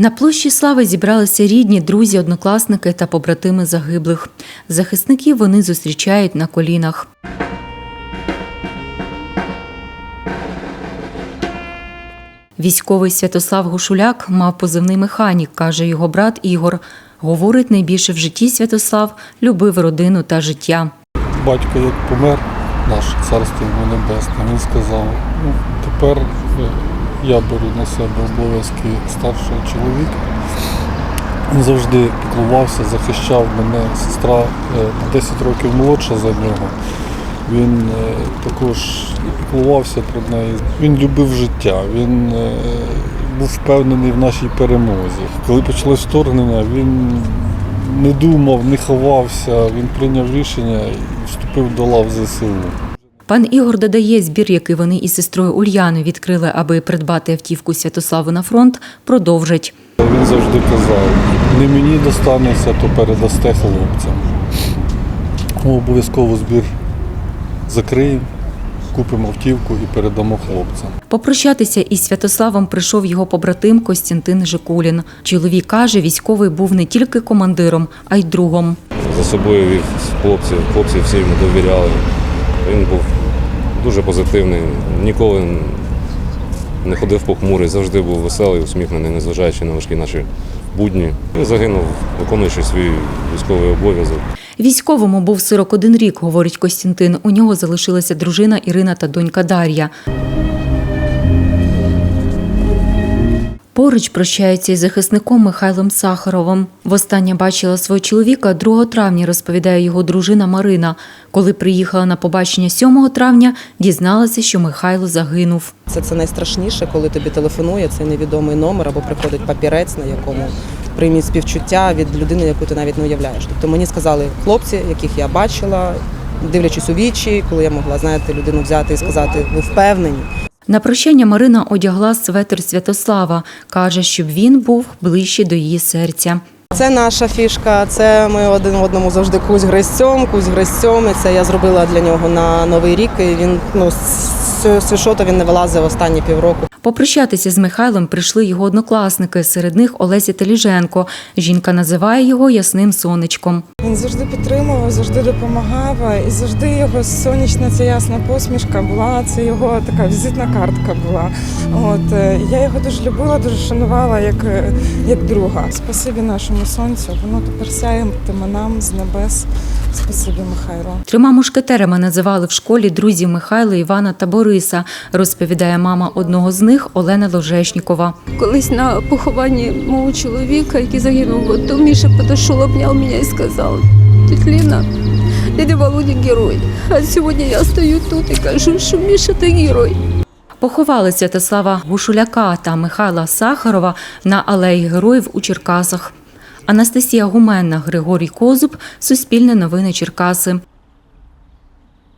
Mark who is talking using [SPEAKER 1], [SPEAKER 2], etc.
[SPEAKER 1] На площі слави зібралися рідні, друзі, однокласники та побратими загиблих. Захисників вони зустрічають на колінах. Військовий Святослав Гушуляк мав позивний механік, каже його брат Ігор. Говорить, найбільше в житті Святослав любив родину та життя.
[SPEAKER 2] Батько як помер, наш царство небесне, він сказав, ну, тепер е, я беру на себе обов'язки старшого чоловіка. Завжди піклувався, захищав мене, сестра е, 10 років молодша за нього. Він е, також піклувався про неї. Він любив життя, він е, був впевнений в нашій перемозі. Коли почалось вторгнення, він не думав, не ховався, він прийняв рішення і вступив до лав ЗСУ.
[SPEAKER 1] Пан Ігор додає, збір, який вони із сестрою Ульяною відкрили, аби придбати автівку Святославу на фронт, продовжать.
[SPEAKER 2] Він завжди казав, не мені достанеться, то передасте хлопцям. Обов'язково збір закриємо, купимо автівку і передамо хлопцям.
[SPEAKER 1] Попрощатися із Святославом прийшов його побратим Костянтин Жикулін. Чоловік каже, військовий був не тільки командиром, а й другом.
[SPEAKER 3] за собою вів хлопців, хлопці всі йому довіряли. Він був дуже позитивний, ніколи не ходив похмурий, завжди був веселий, усміхнений, незважаючи на важкі наші будні. Він загинув, виконуючи свій військовий обов'язок.
[SPEAKER 1] Військовому був 41 рік, говорить Костянтин. У нього залишилася дружина Ірина та донька Дар'я. Поруч прощаються із захисником Михайлом Сахаровим. Востаннє бачила свого чоловіка 2 травня, розповідає його дружина Марина. Коли приїхала на побачення 7 травня, дізналася, що Михайло загинув.
[SPEAKER 4] Це, це найстрашніше, коли тобі телефонує цей невідомий номер або приходить папірець, на якому прийміть співчуття від людини, яку ти навіть не уявляєш. Тобто мені сказали хлопці, яких я бачила, дивлячись у вічі, коли я могла знаєте, людину взяти і сказати, ви впевнені.
[SPEAKER 1] На прощання Марина одягла светр Святослава. Каже, щоб він був ближче до її серця.
[SPEAKER 4] Це наша фішка, це ми один одному завжди кусь гризцем, кусь гризцем. І це я зробила для нього на новий рік. І він ну свішота він не вилазив останні півроку.
[SPEAKER 1] Попрощатися з Михайлом прийшли його однокласники. Серед них Олеся Теліженко. Жінка називає його ясним сонечком.
[SPEAKER 5] Він завжди підтримував, завжди допомагав, і завжди його сонячна ця ясна посмішка була. Це його така візитна картка була. От е, я його дуже любила, дуже шанувала як, е, як друга. Спасибі нашому сонцю. Воно тепер сяєтиме нам з небес. Спасибі, Михайло.
[SPEAKER 1] Трьома мушкетерами називали в школі друзів Михайла, Івана та Бориса, розповідає мама одного з них Олена Ложешнікова.
[SPEAKER 6] Колись на похованні мого чоловіка, який загинув, в АТО, Міша підійшов, обняв мене і сказав, «Тетя Ліна, дядя Володя герой. А сьогодні я стою тут і кажу, що Міша ти герой.
[SPEAKER 1] Поховали Святослава Гушуляка та Михайла Сахарова на алеї героїв у Черкасах. Анастасія Гуменна, Григорій Козуб, Суспільне новини Черкаси.